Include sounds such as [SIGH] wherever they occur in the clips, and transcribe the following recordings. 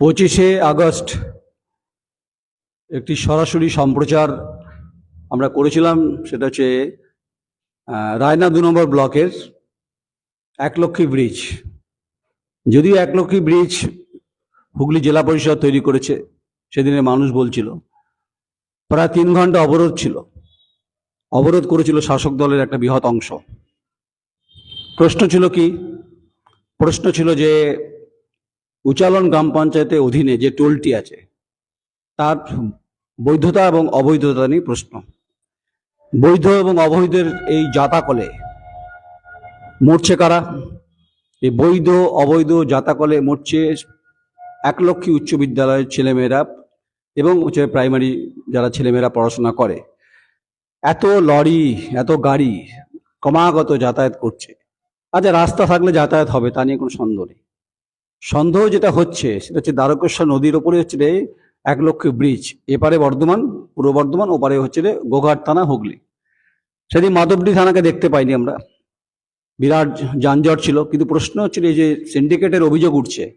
পঁচিশে আগস্ট একটি সরাসরি সম্প্রচার আমরা করেছিলাম, সেটা হচ্ছে রায়না দু নম্বর ব্লকের একলক্ষী ব্রিজ। যদিও একলক্ষী ব্রিজ হুগলি জেলা পরিষদ তৈরি করেছে সেদিনে মানুষ বলছিল। প্রায় তিন ঘণ্টা অবরোধ ছিল। অবরোধ করেছিল শাসক দলের একটা বৃহৎ অংশ। প্রশ্ন ছিল কি? প্রশ্ন ছিল যে উচালন গ্রাম পঞ্চায়েতের অধীনে যে টোলটি আছে, তার বৈধতা এবং অবৈধতা নিয়ে প্রশ্ন। বৈধ এবং অবৈধের এই জাতাকলে মরছে কারা? এই বৈধ, অবৈধ জাতাকলে মরছে একলক্ষী উচ্চ বিদ্যালয়ের ছেলেমেয়েরা এবং হচ্ছে প্রাইমারি যারা ছেলেমেয়েরা পড়াশোনা করে। এত লরি, এত গাড়ি ক্রমাগত যাতায়াত করছে। আচ্ছা রাস্তা থাকলে যাতায়াত হবে, তা নিয়ে কোনো সন্দেহ নেই। সন্দেহ যেটা হচ্ছে, সেটা হচ্ছে দ্বারকেশ্বর নদীর ওপরে হচ্ছে রে এক লক্ষ ব্রিজ। এপারে বর্ধমান, পূর্ব বর্ধমান, ওপারে হচ্ছে রে গোঘাট থানা, হুগলি। সেদিন মাধবডি থানাকে দেখতে পাইনি আমরা। বিরাট যানজট ছিল, কিন্তু প্রশ্ন হচ্ছিল যে সিন্ডিকেটের অভিযোগ উঠছে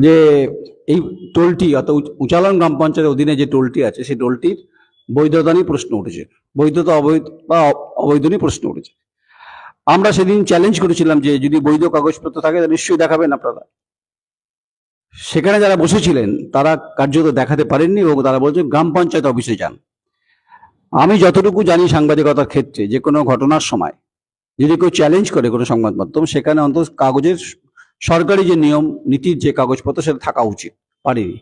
যে এই টোলটি অর্থাৎ উচ- উচালন গ্রাম পঞ্চায়েতের অধীনে যে টোলটি আছে, সেই টোলটির বৈধতা নিয়ে প্রশ্ন উঠেছে। বৈধতা অবৈধ বা অবৈধ নিয়ে প্রশ্ন উঠেছে। আমরা সেদিন চ্যালেঞ্জ করেছিলাম যে যদি বৈধ কাগজপত্র থাকে নিশ্চয়ই দেখাবেন আপনারা। সেখানে যারা বসেছিলেন, তারা কার্যত দেখাতে পারেননি এবং তারা বলছে গ্রাম পঞ্চায়েত অফিসে যান। আমি যতটুকু জানি সাংবাদিকতার ক্ষেত্রে, যে কোনো ঘটনার সময় যদি কেউ চ্যালেঞ্জ করে কোনো সংবাদ মাধ্যম, সেখানে অন্তত কাগজের সরকারি যে নিয়ম, নীতির যে কাগজপত্র, সেটা থাকা উচিত। পারেনি।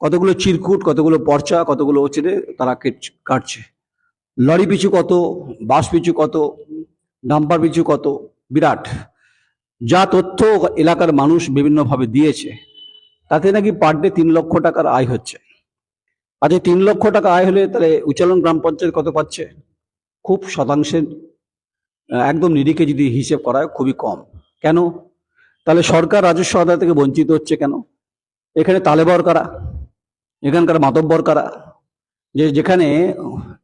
কতগুলো চিরকুট, কতগুলো পর্চা, কতগুলো হচ্ছে রে তারা কেট- কাটছে। লরি পিছু কত, বাস পিছু কত ডাম্পার পিছু কত? বিরাট। যা তথ্য এলাকার মানুষ বিভিন্নভাবে দিয়েছে, তাতে নাকি পার ডে তিন লক্ষ টাকার আয় হচ্ছে। আচ্ছা তিন লক্ষ টাকা আয় হলে তাহলে উচ্চালন গ্রাম পঞ্চায়েত কত পাচ্ছে? খুব শতাংশের একদম নিরিখে যদি হিসেব করা হয়, খুবই কম। কেন? তাহলে সরকার রাজস্ব আদায় থেকে বঞ্চিত হচ্ছে কেন? এখানে তালেবর কারা? এখানকার মাতব্বর কারা? যে যেখানে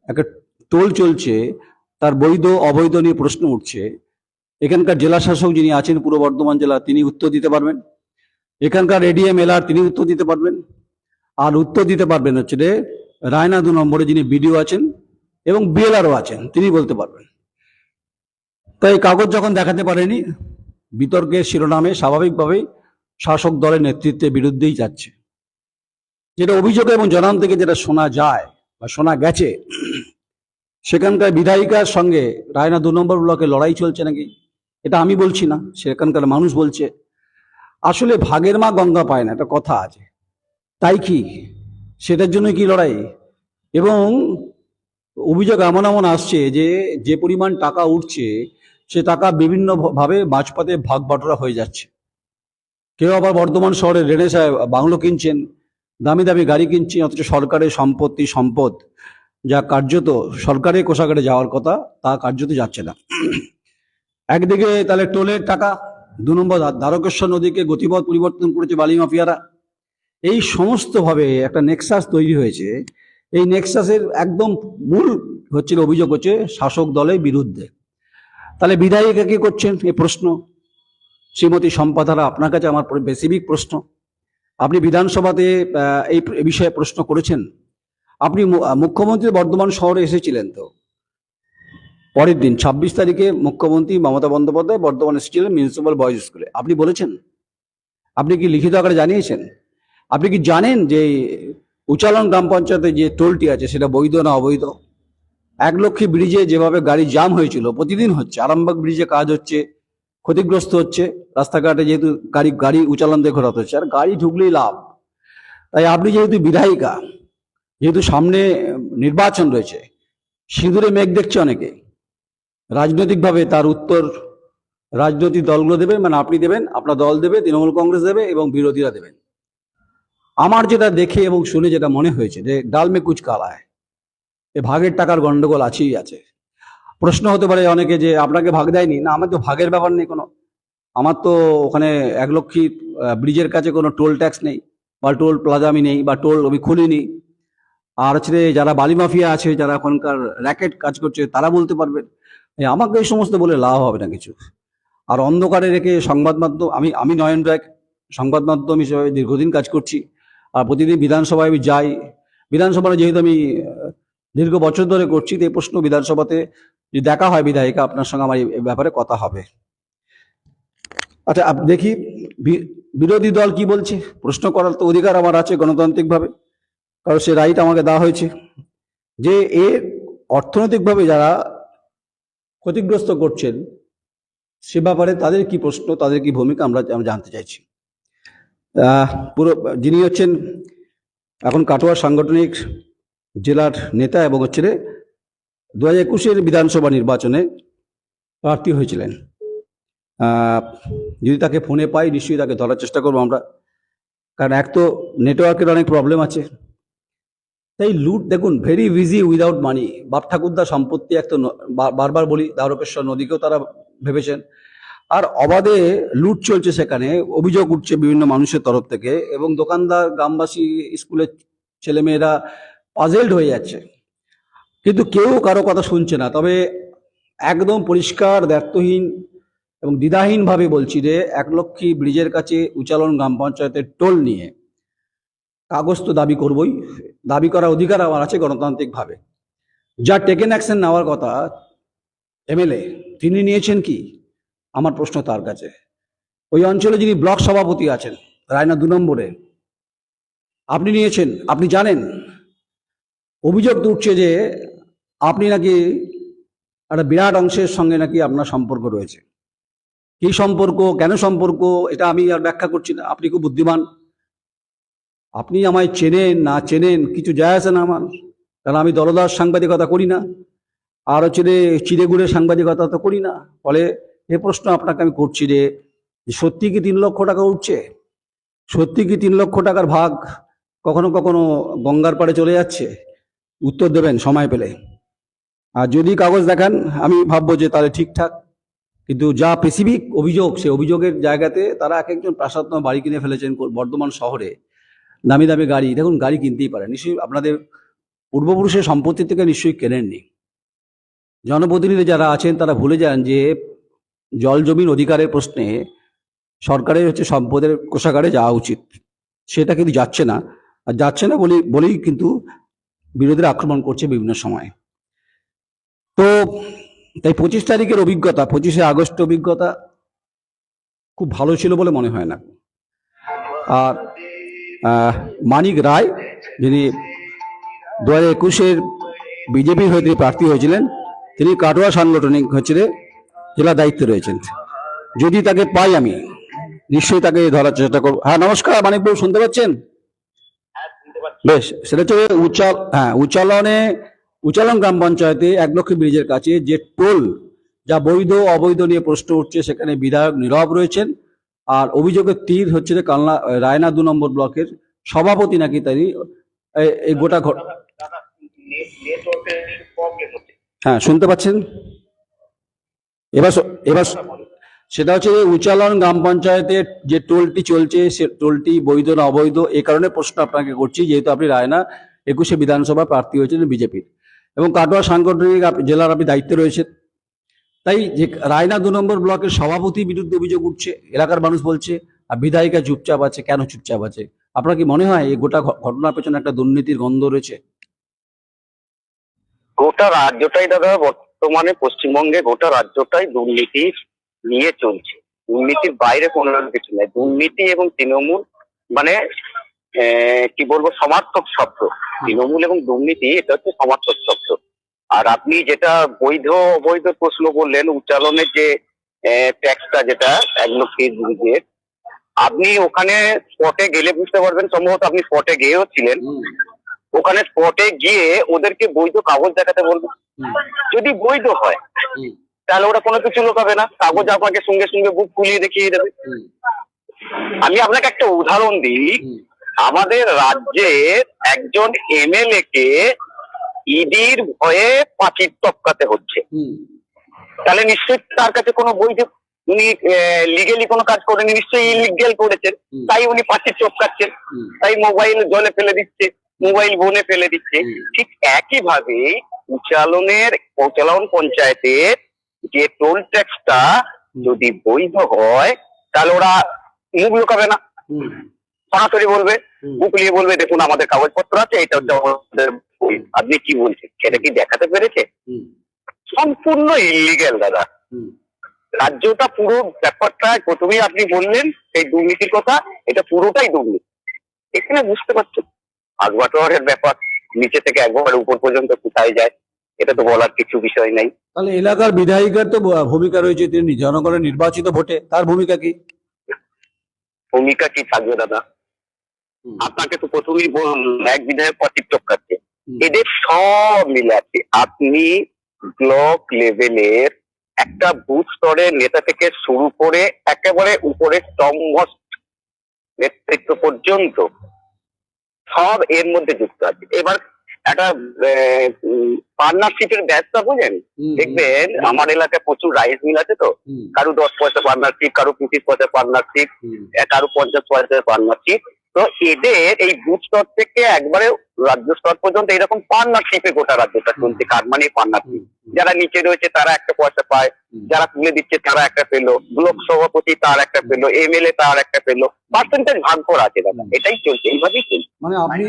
একটা টোল চলছে তার বৈধ, অবৈধ নিয়ে প্রশ্ন উঠছে। এখানকার জেলা শাসক যিনি আছেন, পূর্ব বর্ধমান জেলা, তিনি উত্তর দিতে পারবেন। এখানকার এডিএম, এলআর, তিনি উত্তর দিতে পারবেন। আর উত্তর দিতে পারবেন হচ্ছে রে রায়না দু নম্বরে যিনি বিডিও আছেন এবং বিএলআরও আছেন, তিনি বলতে পারবেন। তাই কাগজ যখন দেখাতে পারেনি, বিতর্কের শিরোনামে স্বাভাবিকভাবেই শাসক দলের নেতৃত্বের বিরুদ্ধেই যাচ্ছে। যেটা অভিযোগ এবং জনান থেকে যেটা শোনা যায় বা শোনা গেছে সেখানকার বিধায়িকার সঙ্গে রায়না দু নম্বর ব্লকে লড়াই চলছে নাকি? এটা আমি বলছি না, সেখানকার মানুষ বলছে। আসলে ভাগের মা গঙ্গা পায় না, একটা কথা আছে। তাই কি? সেটার জন্য কি লড়াই? এবং অভিযোগ এমন এমন আসছে যে যে পরিমাণ টাকা উঠছে, সে টাকা বিভিন্ন ভ- ভাবে মাঝপথে ভাগ বাটোরা হয়ে যাচ্ছে। কেউ আবার বর্ধমান শহরে রেনেসায় বাংলো কিনছেন, দামি দামি গাড়ি কিনছেন, অথচ সরকারের সম্পত্তি সম্পদ। যা কার্যত সরকারের কোষাগারে যাওয়ার কথা, তা কার্যত যাচ্ছে না। একদিকে তাহলে টোলের টাকা, দু নম্বর দ্বারকেশ্বর নদীকে গতিপথ পরিবর্তন করেছে বালি মাফিয়ারা। এই সমস্তভাবে একটা নেক্সাস তৈরি হয়েছে। এই নেক্সাসের একদম মূল হচ্ছে, অভিযোগ হচ্ছে শাসক দলের বিরুদ্ধে। তাহলে বিধায়িকা কি করছেন? এই প্রশ্ন। শ্রীমতী সম্পাদারা আপনার কাছে আমার বেসিক প্রশ্ন। আপনি বিধানসভাতে এই বিষয়ে প্রশ্ন করেছেন? আপনি মুখ্যমন্ত্রী বর্ধমান শহরে এসেছিলেন তো? পরের দিন, ছাব্বিশ তারিখে মুখ্যমন্ত্রী মমতা বন্দ্যোপাধ্যায় বর্ধমান এসেছিলেন মিউনিসিপাল বয়েজ স্কুলে আপনি বলেছেন। আপনি কি লিখিত আকারে জানিয়েছেন? আপনি কি জানেন যে উচালন গ্রাম পঞ্চায়েতে যে টোলটি আছে সেটা বৈধ না অবৈধ? একলক্ষী ব্রিজে যেভাবে গাড়ি জাম হয়েছিল, প্রতিদিন হচ্ছে, আরামবাগ ব্রিজে কাজ হচ্ছে, ক্ষতিগ্রস্ত হচ্ছে, রাস্তাঘাটে যেহেতু গাড়ি গাড়ি উচালন দিয়ে ঘোরাতে হচ্ছে, আর গাড়ি ঢুকলেই লাভ। তাই আপনি যেহেতু বিধায়িকা যেহেতু সামনে নির্বাচন রয়েছে, সিঁদুরে মেঘ দেখছে অনেকে। রাজনৈতিকভাবে তার উত্তর রাজনৈতিক দলগুলো দেবে মানে আপনি দেবেন, আপনার দল দেবে, তৃণমূল কংগ্রেস দেবে এবং বিরোধীরা দেবেন। আমার যেটা দেখে এবং শুনে যেটা মনে হয়েছে যে ডাল মে কুচ কালায় এ ভাগের টাকার গন্ডগোল আছেই আছে। প্রশ্ন হতে পারে অনেকে যে আপনাকে ভাগ দেয়নি, না, আমার তো ভাগের ব্যাপার নেই কোনো। আমার তো ওখানে এক লক্ষী ব্রিজের কাছে কোনো টোল ট্যাক্স নেই বা টোল প্লাজা আমি নেই বা টোল আমি খুলিনি। আর হচ্ছে যারা বালি মাফিয়া আছে, যারা এখনকার র্যাকেট কাজ করছে, তারা বলতে পারবেন আমাকে এই সমস্ত বলে লাভ হবে না কিছু। আর অন্ধকারে রেখে সংবাদ মাধ্যম, আমি আমি নয়ন রায়, সংবাদ মাধ্যম হিসেবে দীর্ঘদিন কাজ করছি। আর প্রতিদিন বিধানসভায় আমি যাই। বিধানসভায় যেহেতু আমি দীর্ঘ বছর ধরে করছি, তো এই প্রশ্ন বিধানসভাতে যদি দেখা হয় বিধায়িকা, আপনার সঙ্গে আমার এই ব্যাপারে কথা হবে। আচ্ছা দেখি বিরোধী দল কি বলছে? প্রশ্ন করার তো অধিকার আমার আছে গণতান্ত্রিকভাবে। কারণ সে রাইট আমাকে দেওয়া হয়েছে। যে এর অর্থনৈতিকভাবে যারা ক্ষতিগ্রস্ত করছেন, সে ব্যাপারে তাদের কি প্রশ্ন, তাদের কি ভূমিকা আমরা আমরা জানতে চাইছি। পুরো, যিনি হচ্ছেন এখন কাটোয়া সাংগঠনিক জেলার নেতা এবং হচ্ছে দু হাজার একুশের বিধানসভা নির্বাচনে প্রার্থী হয়েছিলেন। যদি তাকে ফোনে পাই, নিশ্চয়ই তাকে ধরার চেষ্টা করব আমরা। কারণ এক তো নেটওয়ার্কের অনেক প্রবলেম আছে। তাই লুট দেখুন ভেরি বিজি উইদাউট মানি বাপ ঠাকুরদার সম্পত্তি এক তো বারবার বলি, দ্বারকেশ্বর নদীকেও তারা ভেবেছেন। আর অবাধে লুট চলছে সেখানে, অভিযোগ উঠছে বিভিন্ন মানুষের তরফ থেকে, এবং দোকানদার, গ্রামবাসী, স্কুলের ছেলেমেয়েরা পাজেল্ড হয়ে যাচ্ছে। কিন্তু কেউ কারও কথা শুনছে না, তবে একদম পরিষ্কার দায়িত্বহীন এবং দ্বিধাহীনভাবে বলছি যে একলক্ষী ব্রিজের কাছে উচালন গ্রাম পঞ্চায়েতের টোল নিয়ে কাগজ তো দাবি করবই। দাবি করার অধিকার আমার আছে গণতান্ত্রিকভাবে। যা টেকেন অ্যাকশন নেওয়ার কথা এমএলএ তিনি নিয়েছেন কি? আমার প্রশ্ন তার কাছে। ওই অঞ্চলে যিনি ব্লক সভাপতি আছেন, রায়না দু নম্বরে, আপনি নিয়েছেন, আপনি জানেন? অভিযোগ উঠছে যে আপনি নাকি একটা বিরাট অংশের সঙ্গে নাকি আপনার সম্পর্ক রয়েছে। কি সম্পর্ক, কেন সম্পর্ক, এটা আমি আর ব্যাখ্যা করছি না। আপনি খুব বুদ্ধিমান। আপনি আমায় চেনেন, না চেনেন, কিছু যায় আসে না আমার। কারণ আমি দলদাস সাংবাদিকতা করি না, আর হচ্ছে চিড়েগুড়ে সাংবাদিকতা তো করি না। ফলে এ প্রশ্ন আপনাকে আমি করছি যে সত্যি কি তিন লক্ষ টাকা উঠছে? সত্যি কি তিন লক্ষ টাকার ভাগ কখনো কখনো গঙ্গার পাড়ে চলে যাচ্ছে? উত্তর দেবেন সময় পেলে। আর যদি কাগজ দেখান, আমি ভাববো যে তাহলে ঠিকঠাক। কিন্তু যা স্পেসিফিক অভিযোগ, সে অভিযোগের জায়গাতে তারা এক একজন প্রাসাদময় বাড়ি কিনে ফেলেছেন বর্ধমান শহরে। দামি দামি গাড়ি, দেখুন গাড়ি কিনতেই পারে নিশ্চয়ই আপনাদের পূর্বপুরুষের সম্পত্তি থেকে নিশ্চয়ই কেনেননি। জনপ্রতিনিধি যারা আছেন, তারা ভুলে যান যে জল জমির অধিকারের প্রশ্নে সরকারের হচ্ছে সম্পদের কোষাগারে যাওয়া উচিত। সেটা কিন্তু যাচ্ছে না। আর যাচ্ছে না বলে, বলেই কিন্তু বিরোধীরা আক্রমণ করছে বিভিন্ন সময়। তো তাই পঁচিশ তারিখের অভিজ্ঞতা, পঁচিশে আগস্ট অভিজ্ঞতা খুব ভালো ছিল বলে মনে হয় না। আর মানিক রায়, যিনি দু হাজার একুশের বিজেপির হয়ে তিনি প্রার্থী হয়েছিলেন, তিনি কাটোয়া সাংগঠনিক হচ্ছে জেলা দায়িত্বে রয়েছেন। যদি তাকে পাই আমি, নিশ্চয়ই তাকে ধরার চেষ্টা করব। হ্যাঁ নমস্কার মানিকবাবু শুনতে পাচ্ছেন? বেশ, সেটা হচ্ছে উচাল হ্যাঁ উচালনে, উচালন গ্রাম পঞ্চায়েতে এক লক্ষ ব্রিজের কাছে যে টোল, যা বৈধ অবৈধ নিয়ে প্রশ্ন উঠছে, সেখানে বিধায়ক নীরব রয়েছেন। আর অভিযোগের তীর হচ্ছে যে কালনা রায়না দু নম্বর ব্লকের সভাপতি নাকি তাই এই গোটা ঘট- হ্যাঁ শুনতে পাচ্ছেন? এবার এবার সেটা হচ্ছে যে উচালন গ্রাম পঞ্চায়েতের যে টোলটি চলছে সে টোলটি বৈধ না অবৈধ এই কারণে প্রশ্ন আপনাকে করছি যেহেতু আপনি রায়না একুশে বিধানসভা প্রার্থী হয়েছিলেন বিজেপির। এবং কাটোয়া সাংগঠনিক জেলার আপনি দায়িত্বে রয়েছেন। তাই যে রায়না দু নম্বর ব্লকের সভাপতি বিরুদ্ধে অভিযোগ উঠছে এলাকার মানুষ বলছে আর বিধায়িকা চুপচাপ আছে কেন চুপচাপ আছে? আপনার কি মনে হয় এই গোটা ঘটনার পেছনে একটা দুর্নীতির গন্ধ রয়েছে? গোটা রাজ্যটাই দাদা বর্তমানে পশ্চিমবঙ্গে গোটা রাজ্যটাই দুর্নীতি নিয়ে চলছে। দুর্নীতির বাইরে কোনো কিছু নেই। দুর্নীতি এবং তৃণমূল মানে আহ, কি বলব সমার্থক শব্দ। তৃণমূল এবং দুর্নীতি এটা হচ্ছে সমার্থক শব্দ। আর আপনি যেটা বৈধ অবৈধ প্রশ্ন বললেন উচ্চারণের যে ট্যাক্সটা যেটা এক লক্ষের ব্রিজের আপনি ওখানে স্পটে গেলে বুঝতে পারবেন সম্ভবত আপনি স্পটে গিয়েও ছিলেন। ওখানে স্পটে গিয়ে ওদেরকে বৈধ কাগজ দেখাতে বলব। যদি বৈধ হয় তাহলে ওরা কোনো কিছু লোকাবে না। কাগজ আপনাকে সঙ্গে সঙ্গে বুক খুলিয়ে দেখিয়ে দেবে। আমি আপনাকে একটা উদাহরণ দিই। আমাদের রাজ্যের একজন এমএলএ কে ইডির ভয়ে পাঁচির টপকাতে হচ্ছে। তাহলে নিশ্চয়ই তার কাছে কোনো বৈধ উনি লিগেলি কোনো কাজ করেনি নিশ্চয়ই ইলিগেল করেছেন। তাই উনি পাঁচির চপকাচ্ছেন। তাই মোবাইল জলে ফেলে দিচ্ছে মোবাইল বনে ফেলে দিচ্ছে। ঠিক একই ভাবে উচালনের উচালন পঞ্চায়েতের যে টোল ট্যাক্সটা যদি বৈধ হয় তাহলে ওরা মুখ লুকাবে না। সরাসরি বলবে। উকলিয়ে বলবে দেখুন আমাদের কাগজপত্র আছে এটা হচ্ছে আমাদের আপনি কি বলছেন? সেটা কি দেখাতে পেরেছে? সম্পূর্ণ ইলিগেল দাদা। রাজ্যটা পুরো ব্যাপারটা প্রথমেই আপনি বললেন সেই দুর্নীতির কথা এটা পুরোটাই দুর্নীতি। এখানে বুঝতে পারছেন? আগবাটোয়ারের ব্যাপার নিচে থেকে একবার উপর পর্যন্ত কোথায় যায় এটা তো বলার কিছু বিষয় নাই। তাহলে এলাকার বিধায়িকার তো ভূমিকা রয়েছে তিনি জনগণের নির্বাচিত ভোটে তার ভূমিকা কি? ভূমিকা কি থাকবে দাদা? আপনাকে তো প্রথমেই বলুন এক বিধায়ক পঁচিশ টপকাচ্ছে এদের সব মিলে আছে। আপনি ব্লক লেভেলের একটা বুথ স্তরের নেতা থেকে শুরু করে একেবারে উপরে টমমস্ট নেতৃত্ব পর্যন্ত সব এর মধ্যে যুক্ত আছে। এবার একটা পার্টনারশিপের ব্যবসা বুঝেন? দেখবেন আমার এলাকায় প্রচুর রাইস মিল আছে তো। কারও দশ পয়সা পার্টনারশিপ কারও পঁচিশ পয়সা পার্টনারশিপ কারও পঞ্চাশ পয়সার পার্টনারশিপ তো এদের এই বুথ স্তর থেকে একবারে রাজ্য স্তর পর্যন্ত এরকম পান্না পার্টনারশিপে গোটা রাজ্যটা চলছে কার মানে পার্টনারশিপ যারা নিচে রয়েছে তারা একটা পয়সা পায় যারা তুলে দিচ্ছে তারা একটা পেল ব্লক সভাপতি তার একটা পেল এমএলএ তার একটা পেল পার্সেন্টেজ ভাগ করা আছে দাদা এটাই চলছে এইভাবেই চলছে। মানে আপনি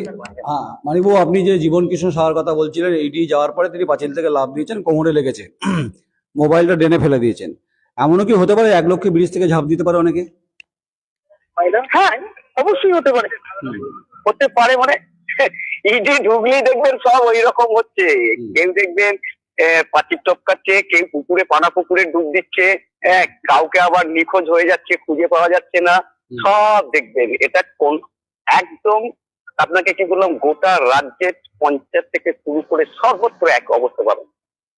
হ্যাঁ মানিকবাবু আপনি যে জীবন কৃষ্ণ সাহার কথা বলছিলেন এইটি যাওয়ার পরে তিনি পাঁচিল থেকে লাভ দিয়েছেন কোমরে লেগেছে [CLEARS THROAT] মোবাইলটা ডেনে ফেলে দিয়েছেন। এমনও কি হতে পারে এক লক্ষ ব্রিজ থেকে ঝাঁপ দিতে পারে অনেকে? হ্যাঁ অবশ্যই হতে পারে। হতে পারে মানে ইডি ঢুকলেই দেখবেন সব ওই রকম হচ্ছে। কেউ দেখবেন পাঁচির টপকাচ্ছে কেউ পুকুরে পানা পুকুরে ডুব দিচ্ছে কাউকে আবার নিখোঁজ হয়ে যাচ্ছে খুঁজে পাওয়া যাচ্ছে না। সব দেখবেন। এটা কোন একদম আপনাকে কি বললাম গোটা রাজ্যের পঞ্চায়েত থেকে শুরু করে সর্বত্র এক অবস্থা পাবেন।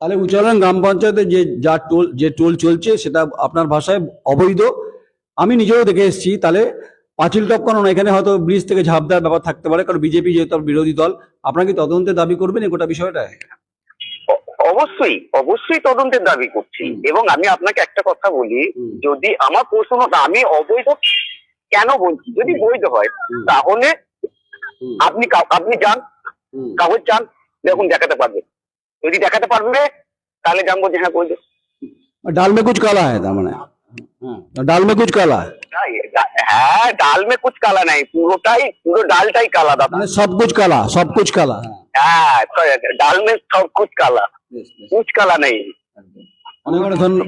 তাহলে উচ্চারণ গ্রাম পঞ্চায়েতে যে যা টোল যে টোল চলছে সেটা আপনার ভাষায় অবৈধ। আমি নিজেও দেখে এসেছি। তাহলে পাঁচিল টপকানো না এখানে হয়তো ব্রিজ থেকে ঝাঁপ দেওয়ার ব্যাপার থাকতে পারে কারণ বিজেপি যেহেতু বিরোধী দল আপনার কি তদন্তের দাবি করবেন গোটা বিষয়টা অবশ্যই অবশ্যই তদন্তের দাবি করছি। এবং আমি আপনাকে একটা কথা বলি যদি আমার প্রশ্নটা আমি অবৈধ কেন বলছি? যদি বৈধ হয় তাহলে আপনি আপনি যান কাগজ চান দেখুন দেখাতে পারবে। যদি দেখাতে পারবে তাহলে জানব যে হ্যাঁ বৈধ। ডাল মে কুচ কালা है তার মানে। হ্যাঁ ডাল মে কুচ কালা হ্যাঁ ডাল মে কুচ কালা নাই পুরোটাই পুরো ডালটাই কালা দাদা। মানে সব কুছ কালা সব কুছ কালা। হ্যাঁ ডাল মে সব কুচ কালা। কুচ কালা নেই। অনেক অনেক ধন্য-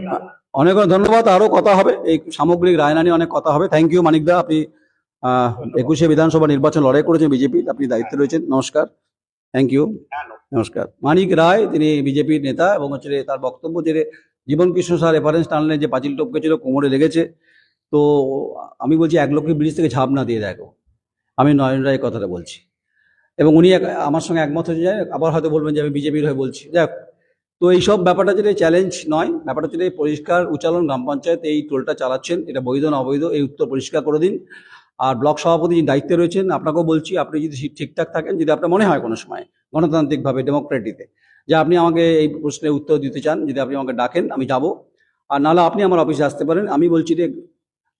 অনেক অনেক ধন্যবাদ আরও কথা হবে। এই সামগ্রিক রায়না নিয়ে অনেক কথা হবে। থ্যাংক ইউ মানিকদা আপনি একুশে বিধানসভা নির্বাচন লড়াই করেছেন বিজেপি আপনি দায়িত্বে রয়েছেন। নমস্কার। থ্যাংক ইউ নমস্কার। মানিক রায় তিনি বিজেপির নেতা এবং হচ্ছে তার বক্তব্য যে জীবন কৃষ্ণ স্যার রেফারেন্স টানলেন যে পাঁচিল টপকে ছিল, কোমরে লেগেছে। তো আমি বলছি, এক লক্ষ ব্রিজ থেকে ঝাঁপ না দিয়ে দেখো। আমি নয়ন রায় কথাটা বলছি। এবং উনি আমার সঙ্গে একমত হয়ে যায়, আবার হয়তো বলবেন যে আমি বিজেপির হয়ে বলছি। দেখ, তো এইসব ব্যাপারটা যেটা চ্যালেঞ্জ নয়, ব্যাপারটা হচ্ছে যে পরিষ্কার উচ্চালন গ্রাম পঞ্চায়েত এই টোলটা চালাচ্ছেন, এটা বৈধ না অবৈধ, এই উত্তর পরিষ্কার করে দিন। আর ব্লক সভাপতি যিনি দায়িত্বে রয়েছেন, আপনাকেও বলছি, আপনি যদি ঠিকঠাক থাকেন, যদি আপনার মনে হয় কোনো সময় গণতান্ত্রিকভাবে ডেমোক্রেটিতে যে আপনি আমাকে এই প্রশ্নের উত্তর দিতে চান, যদি আপনি আমাকে ডাকেন, আমি যাব। আর নাহলে আপনি আমার অফিসে আসতে পারেন। আমি বলছি যে,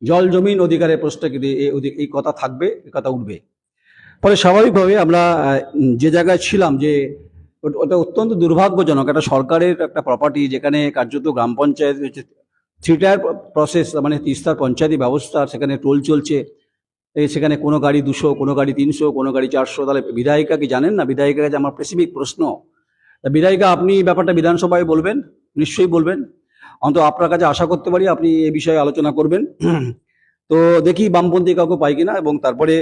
জল, জমিন অধিকারের প্রশ্নে কিন্তু এই কথা থাকবে এই কথা উঠবে। ফলে স্বাভাবিকভাবে আমরা যে জায়গায় ছিলাম যে, ওটা- অত্যন্ত দুর্ভাগ্যজনক। একটা সরকারের একটা প্রপার্টি যেখানে কার্যত গ্রাম পঞ্চায়েত হচ্ছে থ্রি টায়ার প্রসেস মানে তিস্তার পঞ্চায়েতি ব্যবস্থা, সেখানে টোল চলছে। সেখানে কোনো গাড়ি দুশো, কোনো গাড়ি তিনশো, কোনো গাড়ি চারশো, তাহলে বিধায়িকা কি জানেন না? বিধায়িকার কাছে আমার স্পেসিফিক প্রশ্ন। বিধায়িকা, আপনি ব্যাপারটা বিধানসভায় বলবেন, নিশ্চয়ই বলবেন। অন্তত আপনার কাছে আশা করতে পারি আপনি এ বিষয়ে আলোচনা করবেন। [CLEARS THROAT] তো দেখি বামপন্থী কাউকে পাই কিনা এবং তারপরে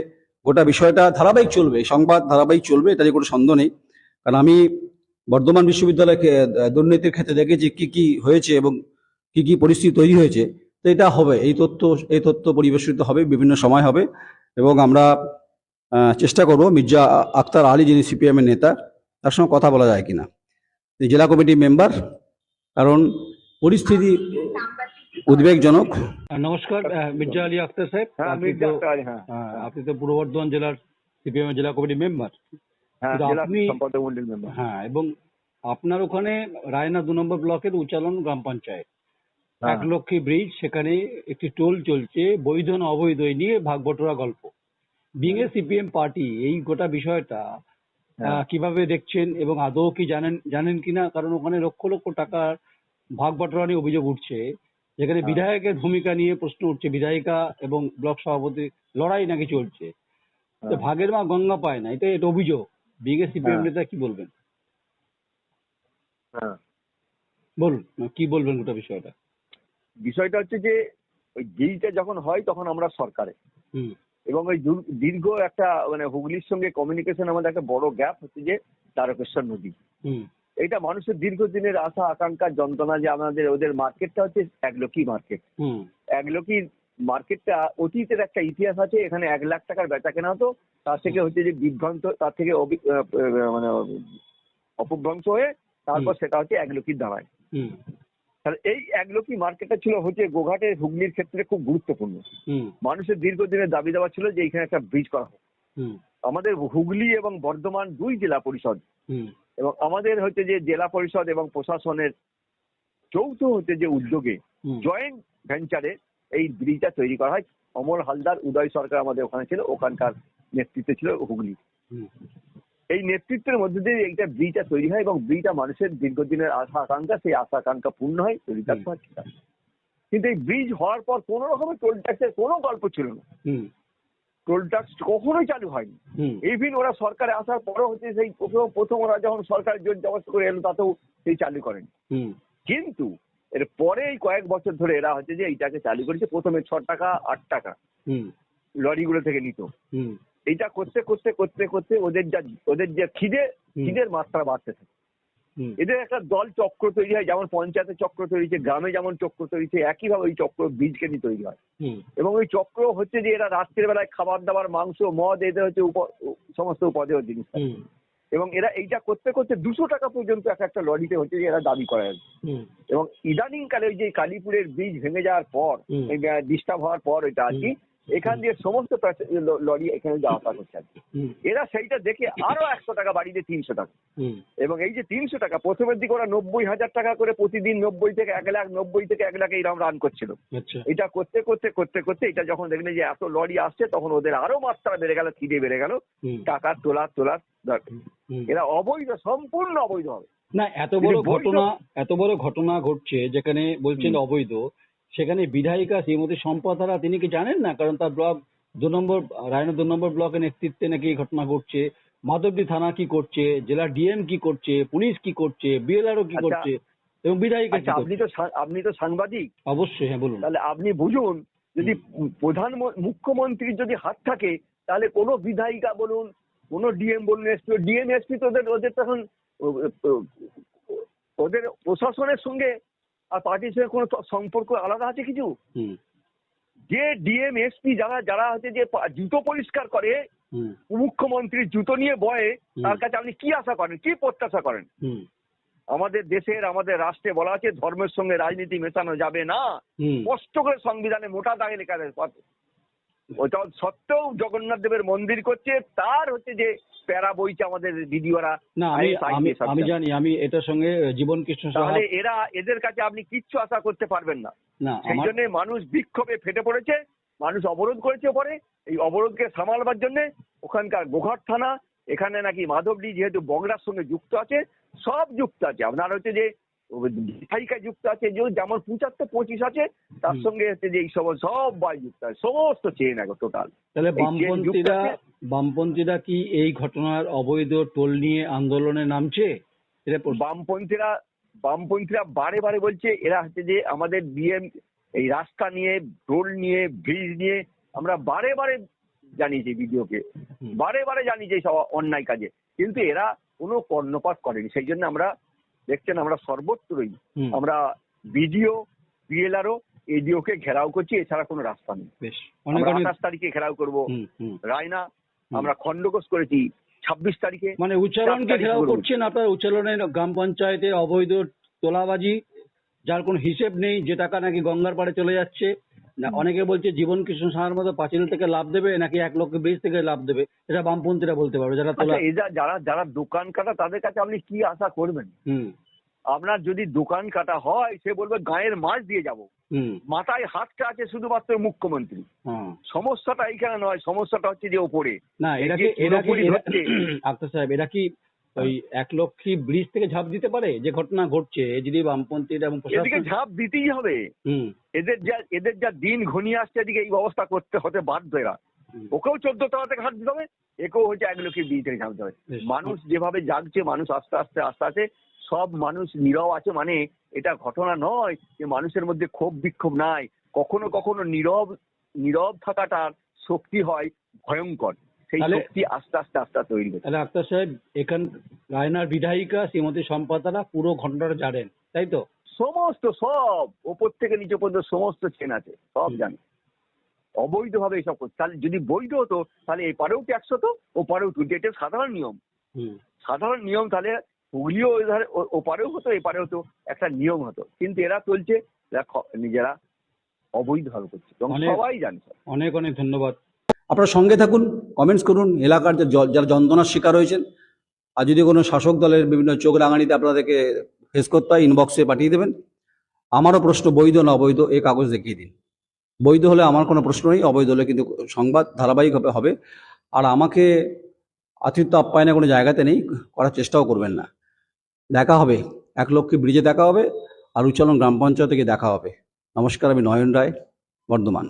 গোটা বিষয়টা ধারাবাহিক চলবে, সংবাদ ধারাবাহিক চলবে, এটা নিয়ে কোনো সন্দেহ নেই। কারণ আমি বর্ধমান বিশ্ববিদ্যালয়ে দুর্নীতির ক্ষেত্রে দেখেছি কি কি হয়েছে এবং কি কি পরিস্থিতি তৈরি হয়েছে। তো এটা হবে, এই তথ্য এই তথ্য পরিবেশিত হবে, বিভিন্ন সময় হবে। এবং আমরা চেষ্টা করব, মির্জা আক্তার আলী যিনি সিপিএমের নেতা তার সঙ্গে কথা বলা যায় কিনা। তিনি জেলা কমিটির মেম্বার কারণ পরিস্থিতি উদ্বেগজনক। নমস্কার মির্জা আলী আক্তার সাহেব হ্যাঁ আপনি তো হ্যাঁ। আপনি তো পূর্ব বর্ধমান জেলার সিপিএম জেলা কমিটি মেম্বার। হ্যাঁ আপনি- হ্যাঁ এবং আপনার ওখানে রায়না দু নম্বর ব্লকের উচ্চালন গ্রাম পঞ্চায়েত। হ্যাঁ। একলক্ষী ব্রিজ সেখানে একটি টোল চলছে বৈধ না অবৈধ নিয়ে ভাগ বটোরা গল্প। বিং এ সিপিএম পার্টি এই গোটা বিষয়টা কীভাবে দেখছেন এবং আদৌ কি জানেন জানেন কিনা কারণ ওখানে লক্ষ লক্ষ টাকার ভাগ বটোয়ারা নিয়ে অভিযোগ উঠছে। যেখানে হ্যাঁ। বিধায়কের ভূমিকা নিয়ে প্রশ্ন উঠছে বিধায়িকা এবং ব্লক সভাপতি লড়াই নাকি চলছে। তো হ্যাঁ। ভাগের মা গঙ্গা পায় না এটা এটা অভিযোগ। বিগে সিপিএম হ্যাঁ। নেতা কি বলবেন? হ্যাঁ। বলুন কি বলবেন গোটা বিষয়টা? বিষয়টা হচ্ছে যে ওই গেইটা যখন হয় তখন আমরা সরকারে। হুম। এবং ওই দীর্ঘ একটা মানে হুগলির সঙ্গে কমিউনিকেশন আমাদের একটা বড় গ্যাপ হচ্ছে যে তারকেশ্বর নদী। হুম। এটা মানুষের দীর্ঘদিনের আশা আকাঙ্ক্ষা যন্ত্রণা যে আমাদের ওদের মার্কেটটা হচ্ছে একলকি মার্কেট হুম। একলকি মার্কেটটা অতীতের একটা ইতিহাস আছে এখানে এক লাখ টাকার বেচা কেনা হতো তার থেকে হচ্ছে যে বিভ্রান্ত তার থেকে মানে অপভ্রংশ হয়ে তারপর সেটা হচ্ছে একলকির দাঁড়ায়। হুম। তাহলে এই একলকি মার্কেটটা ছিল হচ্ছে গোঘাটের হুগলির ক্ষেত্রে খুব গুরুত্বপূর্ণ। মানুষের দীর্ঘদিনের দাবি দেওয়া ছিল যে এখানে একটা ব্রিজ করা হোক। আমাদের হুগলি এবং বর্ধমান দুই জেলা পরিষদ এবং আমাদের হচ্ছে যে জেলা পরিষদ এবং প্রশাসনের যৌথ হচ্ছে যে উদ্যোগে জয়েন্ট ভেঞ্চারে এই ব্রিজটা তৈরি করা হয়। অমল হালদার উদয় সরকার আমাদের ওখানে ছিল ওখানকার নেতৃত্বে ছিল হুগলি। এই নেতৃত্বের মধ্যে দিয়ে এইটা ব্রিজটা তৈরি হয় এবং ব্রিজটা মানুষের দীর্ঘদিনের আশা আকাঙ্ক্ষা সেই আশা আকাঙ্ক্ষা পূর্ণ হয় তৈরি থাকতে ঠিক আছে। কিন্তু এই ব্রিজ হওয়ার পর কোনো রকমের টোল ট্যাক্সের কোনো গল্প ছিল না। টোল ট্যাক্স কখনোই চালু হয়নি। ইভিন ওরা সরকারে আসার পরেও হচ্ছে সেই প্রথম প্রথম ওরা যখন সরকার জোর জবস্ত করে এলো তাতেও সেই চালু করেনি। হুম। কিন্তু এর পরে এই কয়েক বছর ধরে এরা হচ্ছে যে এইটাকে চালু করেছে প্রথমে ছ টাকা আট টাকা হুম। লরিগুলো থেকে নিত। এইটা করতে করতে করতে করতে ওদের যা ওদের যে খিদে খিদের মাত্রা বাড়তে থাকে। এদের একটা দল চক্র তৈরি হয় যেমন পঞ্চায়েতে চক্র তৈরি হচ্ছে গ্রামে যেমন চক্র তৈরি হচ্ছে একইভাবে ওই চক্র বীজকে নিয়ে তৈরি হয়। এবং ওই চক্র হচ্ছে যে এরা রাত্রের বেলায় খাবার দাবার মাংস মদ এদের হচ্ছে সমস্ত উপাদেয় জিনিস এবং এরা এইটা করতে করতে দুশো টাকা পর্যন্ত এক একটা লরিতে হচ্ছে যে এরা দাবি করে এবং ইদানিং কালে ওই যে কালীপুরের বীজ ভেঙে যাওয়ার পর ডিস্টার্ব হওয়ার পর ওইটা আর কি এখান দিয়ে সমস্ত লরি এখানে যাওয়া আসা করছে এরা সেইটা দেখে আরও একশো টাকা বাড়িয়ে দিয়ে তিনশো টাকা। এবং এই যে তিনশো টাকা প্রথমের দিকে ওরা নব্বই হাজার টাকা করে প্রতিদিন নব্বই থেকে এক লাখ নব্বই থেকে এক লাখ এইরকম রান করছিল। আচ্ছা। এটা করতে করতে করতে করতে এটা যখন দেখলেন যে এত লরি আসছে তখন ওদের আরও মাত্রা বেড়ে গেল খিদে বেড়ে গেল। টাকা তোলা তোলা দরকার। এরা অবৈধ সম্পূর্ণ অবৈধ হবে না এত বড় ঘটনা এত বড় ঘটনা ঘটছে যেখানে বলছেন অবৈধ। সেখানে বিধায়িকা শ্রীমতী সম্পদারা তিনি কি জানেন না? কারণ তার ব্লক দু নম্বর রায়না দু নম্বর ব্লকের নেতৃত্বে নাকি এই ঘটনা ঘটছে। মাধবদী থানা কি করছে? জেলা ডিএম কি করছে? পুলিশ কি করছে? বিএলআরও কি আচ্ছা। করছে? এবং বিধায়িকা আচ্ছা আপনি তো আপনি তো সাংবাদিক। অবশ্যই হ্যাঁ বলুন। তাহলে আপনি বুঝুন যদি প্রধান মুখ্যমন্ত্রীর যদি হাত থাকে তাহলে কোনো বিধায়িকা বলুন কোনো ডিএম বলুন এসপি ডিএম এসপি তো ওদের ওদের তখন ওদের প্রশাসনের সঙ্গে আর পার্টির সঙ্গে কোনো সম্পর্ক আলাদা আছে কিছু? যে ডিএম এসপি যারা যারা হচ্ছে যে জুতো পরিষ্কার করে মুখ্যমন্ত্রীর জুতো নিয়ে বয়ে তার কাছে আপনি কি আশা করেন? কি প্রত্যাশা করেন? হুম। আমাদের দেশের আমাদের রাষ্ট্রে বলা আছে ধর্মের সঙ্গে রাজনীতি মেশানো যাবে না। স্পষ্ট করে সংবিধানে মোটা দাগে লেখা আছে। ওটা সত্ত্বেও জগন্নাথ দেবের মন্দির করছে তার হচ্ছে যে প্যারা বইছে আমাদের দিদিওরা না আমি আমি। জানি আমি এটার সঙ্গে জীবন কৃষ্ণ তাহলে এরা এদের কাছে আপনি কিচ্ছু আশা করতে পারবেন না। না সেই জন্য মানুষ বিক্ষোভে ফেটে পড়েছে মানুষ অবরোধ করেছে পরে এই অবরোধকে সামালবার জন্য ওখানকার গোঘাট থানা এখানে নাকি মাধবডি যেহেতু বগড়ার সঙ্গে যুক্ত আছে সব যুক্ত আছে। আপনার হচ্ছে যে বিধায়িকায় যুক্ত আছে যে যেমন পঁচাত্তর পঁচিশ আছে তার সঙ্গে হচ্ছে যে এই সব সব বাই যুক্ত আছে সমস্ত চেন এখন টোটাল তাহলে বামপন্থীরা বামপন্থীরা কি এই ঘটনার অবৈধ টোল নিয়ে আন্দোলনে নামছে? বামপন্থীরা বামপন্থীরা বারে বারে বলছে এরা হচ্ছে যে আমাদের ডিএম এই রাস্তা নিয়ে টোল নিয়ে ব্রিজ নিয়ে আমরা বারে বারে জানিয়েছি বিডিওকে। বারে বারে জানিয়েছি সব অন্যায় কাজে। কিন্তু এরা কোনো কর্ণপাত করেনি সেই জন্য আমরা দেখছেন আমরা সর্বত্রই আমরা বিডিও পিএলআরও এডিও কে ঘেরাও করছি এছাড়া কোনো রাস্তা নেই। আমরা আঠাশ তারিখে ঘেরাও করব। রায়না আমরা খণ্ডঘোষ করেছি ছাব্বিশ তারিখে। মানে উচ্চারণকে ঘেরাও। করছেন আপনার উচ্চারণের গ্রাম পঞ্চায়েতের অবৈধ তোলাবাজি যার কোনো হিসেব নেই যে টাকা নাকি গঙ্গার পাড়ে চলে যাচ্ছে। না অনেকে বলছে জীবন কৃষ্ণ সাহার মতো পাঁচিল থেকে লাভ দেবে নাকি এক লক্ষ ব্রিজ থেকে লাভ দেবে এটা বামপন্থীরা বলতে পারবে যারা তোলা আচ্ছা যারা যারা দোকান কাটা তাদের কাছে আপনি কি আশা করবেন? আপনার যদি দোকান কাটা হয় সে বলবে গায়ের মাছ দিয়ে যাব। হুম। মাথায় হাতটা আছে শুধুমাত্র মুখ্যমন্ত্রী। হ্যাঁ। সমস্যাটা এইখানে নয় সমস্যাটা হচ্ছে যে ওপরে। না এরা কি এরা কি আক্তার সাহেব এরা কি ওই এক লক্ষী ব্রিজ থেকে ঝাঁপ দিতে পারে? যে ঘটনা ঘটছে যদি বামপন্থীরা এবং এদিকে ঝাঁপ দিতেই হবে। এদের যা এদের যা দিন ঘনিয়ে আসছে এদিকে এই ব্যবস্থা করতে হতে বাধ্য এরা। ওকেও চোদ্দ তলা থেকে হাত দিতে হবে একেও হচ্ছে এক লক্ষ্যে বিয়ে থেকে নামতে হবে। মানুষ যেভাবে জাগছে মানুষ আস্তে আস্তে আস্তে আস্তে সব মানুষ নীরব আছে মানে এটা ঘটনা নয় যে মানুষের মধ্যে ক্ষোভ বিক্ষোভ নাই। কখনো কখনো নীরব নীরব থাকাটার শক্তি হয় ভয়ঙ্কর। সেই শক্তি আস্তে আস্তে আস্তে আস্তে তৈরি হচ্ছে। তাহলে আক্তার সাহেব এখান রায়নার বিধায়িকা শ্রীমতী সম্পাদারা পুরো ঘটনাটা জানেন তাই তো? সমস্ত সব ওপর থেকে নিচে পর্যন্ত সমস্ত চেন আছে সব। জানে। অবৈধভাবে এসব করছে। তাহলে যদি বৈধ হতো তাহলে এপারেও ট্যাক্স হতো ওপারেও টুটি এটা সাধারণ নিয়ম। সাধারণ নিয়ম তাহলে হুগলিও ও- ওপারেও হতো এ এপারে হতো একটা নিয়ম হতো। কিন্তু এরা চলছে নিজেরা অবৈধভাবে করছে। এবং সবাই জানছে অনেক অনেক ধন্যবাদ। আপনারা সঙ্গে থাকুন কমেন্টস করুন। এলাকার যারা যন্ত্রণার শিকার হয়েছেন, আর যদি কোনো শাসক দলের বিভিন্ন চোখ রাঙানিতে আপনাদেরকে ফেস করতে হয় ইনবক্সে পাঠিয়ে দেবেন। আমারও প্রশ্ন বৈধ না অবৈধ, এই কাগজ দেখিয়ে দিন। বৈধ হলে আমার কোনো প্রশ্ন নেই, অবৈধ হলে কিন্তু সংবাদ ধারাবাহিকভাবে হবে। আর আমাকে আতিথ্য আপ্যায়নে কোনো জায়গাতে নেই, করার চেষ্টাও করবেন না। দেখা হবে। এক লক্ষ্মী ব্রিজে দেখা হবে, আর উচ্চালন গ্রাম পঞ্চায়েতে গিয়ে দেখা হবে। নমস্কার, আমি নয়ন রায়, বর্ধমান।